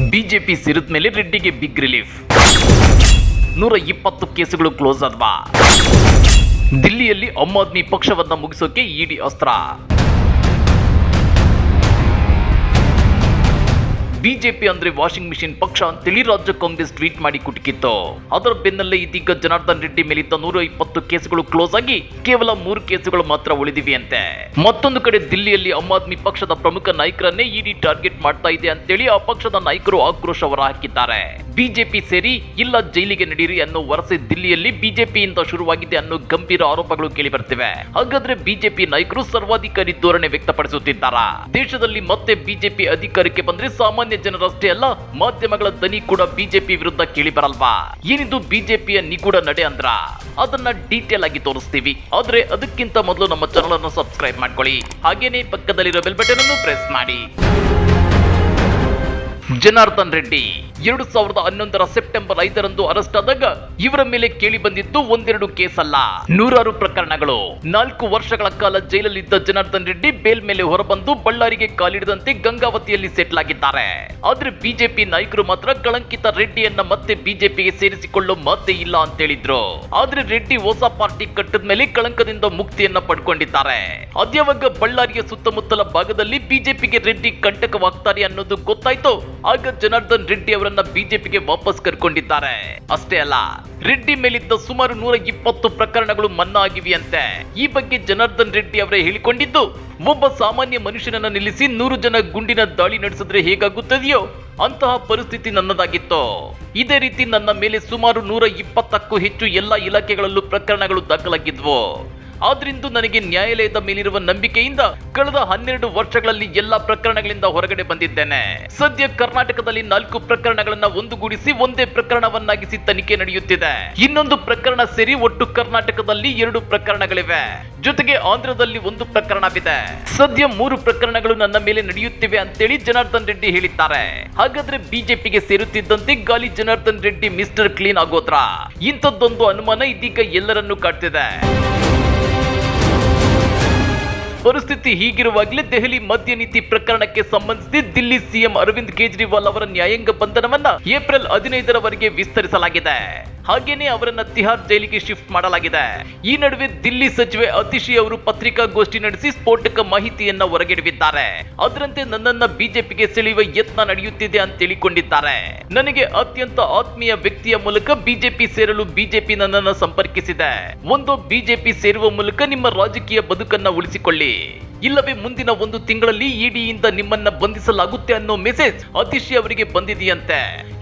BJP ಸಿರಿದ ಮೇಲೆ ರೆಡ್ಡಿಗೆ big relief. ನೂರ ಇಪ್ಪತ್ತು ಕೇಸುಗಳು ಕ್ಲೋಸ್ ಆದ್ವಾ. ದಿಲ್ಲಿಯಲ್ಲಿ ಆಮ್ ಆದ್ಮಿ ಪಕ್ಷವನ್ನ ಮುಗಿಸೋಕೆ ಇಡಿ ಅಸ್ತ್ರ. ಬಿಜೆಪಿ ಅಂದ್ರೆ ವಾಷಿಂಗ್ ಮಿಷಿನ್ ಪಕ್ಷ ಅಂತೇಳಿ ರಾಜ್ಯ ಕಾಂಗ್ರೆಸ್ ಟ್ವೀಟ್ ಮಾಡಿ ಕುಟುಕಿತ್ತು. ಅದರ ಬೆನ್ನಲ್ಲೇ ಇದೀಗ ಜನಾರ್ದನ್ ರೆಡ್ಡಿ ಮೇಲಿದ್ದ ನೂರ ಇಪ್ಪತ್ತು ಕೇಸುಗಳು ಕ್ಲೋಸ್ ಆಗಿ ಕೇವಲ ಮೂರು ಕೇಸುಗಳು ಮಾತ್ರ ಉಳಿದಿವೆ ಅಂತೆ ಮತ್ತೊಂದು ಕಡೆ ದಿಲ್ಲಿಯಲ್ಲಿ ಆಮ್ ಆದ್ಮಿ ಪಕ್ಷದ ಪ್ರಮುಖ ನಾಯಕರನ್ನೇ ಇಡಿ ಟಾರ್ಗೆಟ್ ಮಾಡ್ತಾ ಇದೆ ಅಂತೇಳಿ ಆ ಪಕ್ಷದ ನಾಯಕರು ಆಕ್ರೋಶ ಹೊರಹಾಕಿದ್ದಾರೆ ಬಿಜೆಪಿ ಸೇರಿ ಇಲ್ಲ ಜೈಲಿಗೆ ನಡೀರಿ ಅನ್ನೋ ವರಸೆ ದಿಲ್ಲಿಯಲ್ಲಿ ಬಿಜೆಪಿಯಿಂದ ಶುರುವಾಗಿದೆ ಅನ್ನೋ ಗಂಭೀರ ಆರೋಪಗಳು ಕೇಳಿ ಬರ್ತಿವೆ ಹಾಗಾದ್ರೆ ಬಿಜೆಪಿ ನಾಯಕರು ಸರ್ವಾಧಿಕಾರಿ ಧೋರಣೆ ವ್ಯಕ್ತಪಡಿಸುತ್ತಿದ್ದಾರಾ? ದೇಶದಲ್ಲಿ ಮತ್ತೆ ಬಿಜೆಪಿ ಅಧಿಕಾರಕ್ಕೆ ಬಂದ್ರೆ ಸಾಮಾನ್ಯ ಜನರಷ್ಟೇ ಅಲ್ಲ, ಮಾಧ್ಯಮಗಳ ದನಿ ಕೂಡ ಬಿಜೆಪಿ ವಿರುದ್ಧ ಕೇಳಿ ಬರಲ್ವಾ ಏನಿದು ಬಿಜೆಪಿಯ ನಿಗೂಢ ನಡೆ ಅಂದ್ರ? ಅದನ್ನ ಡೀಟೇಲ್ ಆಗಿ ತೋರಿಸ್ತೀವಿ. ಆದ್ರೆ ಅದಕ್ಕಿಂತ ಮೊದಲು ನಮ್ಮ ಚಾನಲ್ ಅನ್ನು ಸಬ್ಸ್ಕ್ರೈಬ್ ಮಾಡ್ಕೊಳ್ಳಿ. ಹಾಗೇನೆ ಪಕ್ಕದಲ್ಲಿರೋ ಬೆಲ್ ಬಟನ್ ಅನ್ನು ಪ್ರೆಸ್ ಮಾಡಿ. ಜನಾರ್ದನ್ ರೆಡ್ಡಿ ಎರಡು ಸಾವಿರದ ಹನ್ನೊಂದರ ಸೆಪ್ಟೆಂಬರ್ ಐದರಂದು ಅರೆಸ್ಟ್ ಆದಾಗ ಇವರ ಮೇಲೆ ಕೇಳಿ ಬಂದಿದ್ದು ಒಂದೆರಡು ಕೇಸ್ ಅಲ್ಲ ನೂರಾರು ಪ್ರಕರಣಗಳು. ನಾಲ್ಕು ವರ್ಷಗಳ ಕಾಲ ಜೈಲಲ್ಲಿದ್ದ ಜನಾರ್ದನ್ ರೆಡ್ಡಿ ಬೇಲ್ ಮೇಲೆ ಹೊರಬಂದು ಬಳ್ಳಾರಿಗೆ ಕಾಲಿಡದಂತೆ ಗಂಗಾವತಿಯಲ್ಲಿ ಸೆಟ್ಲ್ ಆಗಿದ್ದಾರೆ. ಆದ್ರೆ ಬಿಜೆಪಿ ನಾಯಕರು ಮಾತ್ರ ಕಳಂಕಿತ ರೆಡ್ಡಿಯನ್ನ ಮತ್ತೆ ಬಿಜೆಪಿಗೆ ಸೇರಿಸಿಕೊಳ್ಳೋ ಮಾತೇ ಇಲ್ಲ ಅಂತ ಹೇಳಿದ್ರು. ಆದ್ರೆ ರೆಡ್ಡಿ ಹೊಸ ಪಾರ್ಟಿ ಕಟ್ಟದ ಮೇಲೆ ಕಳಂಕದಿಂದ ಮುಕ್ತಿಯನ್ನ ಪಡ್ಕೊಂಡಿದ್ದಾರೆ. ಅದ್ಯಾವಾಗ ಬಳ್ಳಾರಿಯ ಸುತ್ತಮುತ್ತಲ ಭಾಗದಲ್ಲಿ ಬಿಜೆಪಿಗೆ ರೆಡ್ಡಿ ಕಂಟಕವಾಗ್ತಾರೆ ಅನ್ನೋದು ಗೊತ್ತಾಯ್ತು, ಆಗ ಜನಾರ್ದನ್ ರೆಡ್ಡಿ ಅವರನ್ನ ಬಿಜೆಪಿಗೆ ವಾಪಸ್ ಕರ್ಕೊಂಡಿದ್ದಾರೆ. ಅಷ್ಟೇ ಅಲ್ಲ, ರೆಡ್ಡಿ ಮೇಲಿದ್ದ ಸುಮಾರು ನೂರ ಇಪ್ಪತ್ತು ಪ್ರಕರಣಗಳು ಮನ್ನಾ ಆಗಿವೆಯಂತೆ ಈ ಬಗ್ಗೆ ಜನಾರ್ದನ್ ರೆಡ್ಡಿ ಅವರೇ ಹೇಳಿಕೊಂಡಿದ್ದು, ಒಬ್ಬ ಸಾಮಾನ್ಯ ಮನುಷ್ಯನನ್ನ ನಿಲ್ಲಿಸಿ ನೂರು ಜನ ಗುಂಡಿನ ದಾಳಿ ನಡೆಸಿದ್ರೆ ಹೇಗಾಗುತ್ತದೆಯೋ ಅಂತಹ ಪರಿಸ್ಥಿತಿ ನನ್ನದಾಗಿತ್ತು. ಇದೇ ರೀತಿ ನನ್ನ ಮೇಲೆ ಸುಮಾರು ನೂರ ಇಪ್ಪತ್ತಕ್ಕೂ ಹೆಚ್ಚು ಎಲ್ಲ ಇಲಾಖೆಗಳಲ್ಲೂ ಪ್ರಕರಣಗಳು ದಾಖಲಾಗಿದ್ವು. ಆದ್ರಿಂದ ನನಗೆ ನ್ಯಾಯಾಲಯದ ಮೇಲಿರುವ ನಂಬಿಕೆಯಿಂದ ಕಳೆದ ಹನ್ನೆರಡು ವರ್ಷಗಳಲ್ಲಿ ಎಲ್ಲಾ ಪ್ರಕರಣಗಳಿಂದ ಹೊರಗಡೆ ಬಂದಿದ್ದೇನೆ. ಸದ್ಯ ಕರ್ನಾಟಕದಲ್ಲಿ ನಾಲ್ಕು ಪ್ರಕರಣಗಳನ್ನ ಒಂದುಗೂಡಿಸಿ ಒಂದೇ ಪ್ರಕರಣವನ್ನಾಗಿಸಿ ತನಿಖೆ ನಡೆಯುತ್ತಿದೆ. ಇನ್ನೊಂದು ಪ್ರಕರಣ ಸೇರಿ ಒಟ್ಟು ಕರ್ನಾಟಕದಲ್ಲಿ ಎರಡು ಪ್ರಕರಣಗಳಿವೆ. ಜೊತೆಗೆ ಆಂಧ್ರದಲ್ಲಿ ಒಂದು ಪ್ರಕರಣವಿದೆ. ಸದ್ಯ ಮೂರು ಪ್ರಕರಣಗಳು ನನ್ನ ಮೇಲೆ ನಡೆಯುತ್ತಿವೆ ಅಂತೇಳಿ ಜನಾರ್ದನ್ ರೆಡ್ಡಿ ಹೇಳಿದ್ದಾರೆ. ಹಾಗಾದ್ರೆ ಬಿಜೆಪಿಗೆ ಸೇರುತ್ತಿದ್ದಂತೆ ಗಾಲಿ ಜನಾರ್ದನ್ ರೆಡ್ಡಿ ಮಿಸ್ಟರ್ ಕ್ಲೀನ್ ಆಗೋದ್ರ? ಇಂಥದ್ದೊಂದು ಅನುಮಾನ ಇದೀಗ ಎಲ್ಲರನ್ನೂ ಕಾಡ್ತಿದೆ. ಪರಿಸ್ಥಿತಿ ಹೀಗಿರುವಾಗಲೇ ದೆಹಲಿ ಮದ್ಯ ನೀತಿ ಪ್ರಕರಣಕ್ಕೆ ಸಂಬಂಧಿಸಿ ದಿಲ್ಲಿ ಸಿಎಂ ಅರವಿಂದ್ ಕೇಜ್ರಿವಾಲ್ ಅವರ ನ್ಯಾಯಾಂಗ ಬಂಧನವನ್ನ ಏಪ್ರಿಲ್ ಹದಿನೈದರವರೆಗೆ ವಿಸ್ತರಿಸಲಾಗಿದೆ. ಹಾಗೇನೆ ಅವರನ್ನ ತಿಹಾರ್ ಜೈಲಿಗೆ ಶಿಫ್ಟ್ ಮಾಡಲಾಗಿದೆ. ಈ ನಡುವೆ ದಿಲ್ಲಿ ಸಚಿವೆ ಅತಿಶಿ ಅವರು ಪತ್ರಿಕಾಗೋಷ್ಠಿ ನಡೆಸಿ ಸ್ಫೋಟಕ ಮಾಹಿತಿಯನ್ನ ಹೊರಗೆಡವಿದ್ದಾರೆ. ಅದರಂತೆ ನನ್ನನ್ನ ಬಿಜೆಪಿಗೆ ಸೆಳೆಯುವ ಯತ್ನ ನಡೆಯುತ್ತಿದೆ ಅಂತ ಹೇಳಿಕೊಂಡಿದ್ದಾರೆ. ನನಗೆ ಅತ್ಯಂತ ಆತ್ಮೀಯ ವ್ಯಕ್ತಿಯ ಮೂಲಕ ಬಿಜೆಪಿ ಸೇರಲು ಬಿಜೆಪಿ ನನ್ನನ್ನು ಸಂಪರ್ಕಿಸಿದೆ. ಒಂದು ಬಿಜೆಪಿ ಸೇರುವ ಮೂಲಕ ನಿಮ್ಮ ರಾಜಕೀಯ ಬದುಕನ್ನ ಉಳಿಸಿಕೊಳ್ಳಿ. ಇಲ್ಲವೇ ಮುಂದಿನ ಒಂದು ತಿಂಗಳಲ್ಲಿ ಇಡಿಯಿಂದ ನಿಮ್ಮನ್ನ ಬಂಧಿಸಲಾಗುತ್ತೆ ಅನ್ನೋ ಮೆಸೇಜ್ ಅತಿಶಿ ಅವರಿಗೆ ಬಂದಿದೆಯಂತೆ.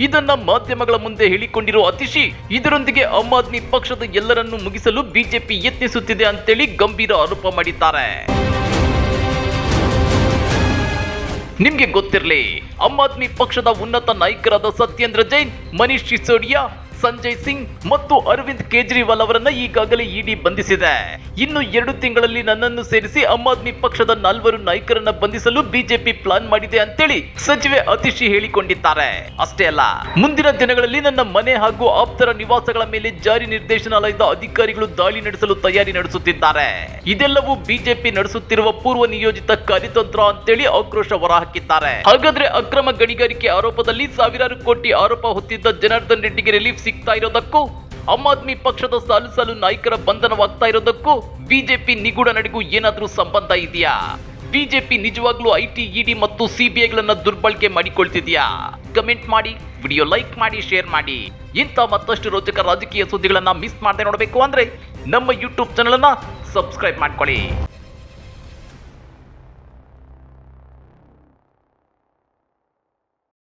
ಇದನ್ನ ಮಾಧ್ಯಮಗಳ ಮುಂದೆ ಹೇಳಿಕೊಂಡಿರುವ ಅತಿಶಿ, ಇದರೊಂದಿಗೆ ಆಮ್ ಆದ್ಮಿ ಪಕ್ಷದ ಎಲ್ಲರನ್ನು ಮುಗಿಸಲು ಬಿಜೆಪಿ ಯತ್ನಿಸುತ್ತಿದೆ ಅಂತೇಳಿ ಗಂಭೀರ ಆರೋಪ ಮಾಡಿದ್ದಾರೆ. ನಿಮ್ಗೆ ಗೊತ್ತಿರಲಿ, ಆಮ್ ಆದ್ಮಿ ಪಕ್ಷದ ಉನ್ನತ ನಾಯಕರಾದ ಸತ್ಯೇಂದ್ರ ಜೈನ್, ಮನೀಶ್ ಸಿಸೋಡಿಯಾ ಸಂಜಯ್ ಸಿಂಗ್ ಮತ್ತು ಅರವಿಂದ್ ಕೇಜ್ರಿವಾಲ್ ಅವರನ್ನ ಈಗಾಗಲೇ ಇಡಿ ಬಂಧಿಸಿದೆ. ಇನ್ನು ಎರಡು ತಿಂಗಳಲ್ಲಿ ನನ್ನನ್ನು ಸೇರಿಸಿ ಆಮ್ ಆದ್ಮಿ ಪಕ್ಷದ ನಾಲ್ವರು ನಾಯಕರನ್ನ ಬಂಧಿಸಲು ಬಿಜೆಪಿ ಪ್ಲಾನ್ ಮಾಡಿದೆ ಅಂತೇಳಿ ಸಚಿವೆ ಅತಿಶಿ ಹೇಳಿಕೊಂಡಿದ್ದಾರೆ. ಅಷ್ಟೇ ಅಲ್ಲ, ಮುಂದಿನ ದಿನಗಳಲ್ಲಿ ನನ್ನ ಮನೆ ಹಾಗೂ ಆಪ್ತರ ನಿವಾಸಗಳ ಮೇಲೆ ಜಾರಿ ನಿರ್ದೇಶನಾಲಯದ ಅಧಿಕಾರಿಗಳು ದಾಳಿ ನಡೆಸಲು ತಯಾರಿ ನಡೆಸುತ್ತಿದ್ದಾರೆ. ಇದೆಲ್ಲವೂ ಬಿಜೆಪಿ ನಡೆಸುತ್ತಿರುವ ಪೂರ್ವ ನಿಯೋಜಿತ ಕಾರ್ಯತಂತ್ರ ಅಂತೇಳಿ ಆಕ್ರೋಶ ಹೊರಹಾಕಿದ್ದಾರೆ. ಹಾಗಾದ್ರೆ ಅಕ್ರಮ ಗಣಿಗಾರಿಕೆ ಆರೋಪದಲ್ಲಿ ಸಾವಿರಾರು ಕೋಟಿ ಆರೋಪ ಹೊತ್ತಿದ್ದ ಜನಾರ್ದನ್ ರೆಡ್ಡಿಗೆ ರಿಲೀಫ್ ಸಿಗ್ತಾ ಇರೋದಕ್ಕೂ, ಆಮ್ ಆದ್ಮಿ ಪಕ್ಷದ ಸಾಲು ಸಾಲು ನಾಯಕರ ಬಂಧನವಾಗ್ತಾ ಇರೋದಕ್ಕೂ ಬಿಜೆಪಿ ನಿಗೂಢ ನಡೆಗೂ ಏನಾದ್ರೂ ಸಂಬಂಧ ಇದೆಯಾ? ಬಿಜೆಪಿ ನಿಜವಾಗ್ಲೂ ಐಟಿ, ಇಡಿ ಮತ್ತು ಸಿಬಿಐಗಳನ್ನ ದುರ್ಬಳಕೆ ಮಾಡಿಕೊಳ್ತಿದ್ಯಾ? ಕಮೆಂಟ್ ಮಾಡಿ, ವಿಡಿಯೋ ಲೈಕ್ ಮಾಡಿ, ಶೇರ್ ಮಾಡಿ. ಇಂಥ ಮತ್ತಷ್ಟು ರೋಚಕ ರಾಜಕೀಯ ಸುದ್ದಿಗಳನ್ನ ಮಿಸ್ ಮಾಡದೆ ನೋಡಬೇಕು ಅಂದ್ರೆ ನಮ್ಮ ಯೂಟ್ಯೂಬ್ ಚಾನಲ್ ಅನ್ನ ಸಬ್ಸ್ಕ್ರೈಬ್ ಮಾಡ್ಕೊಳ್ಳಿ.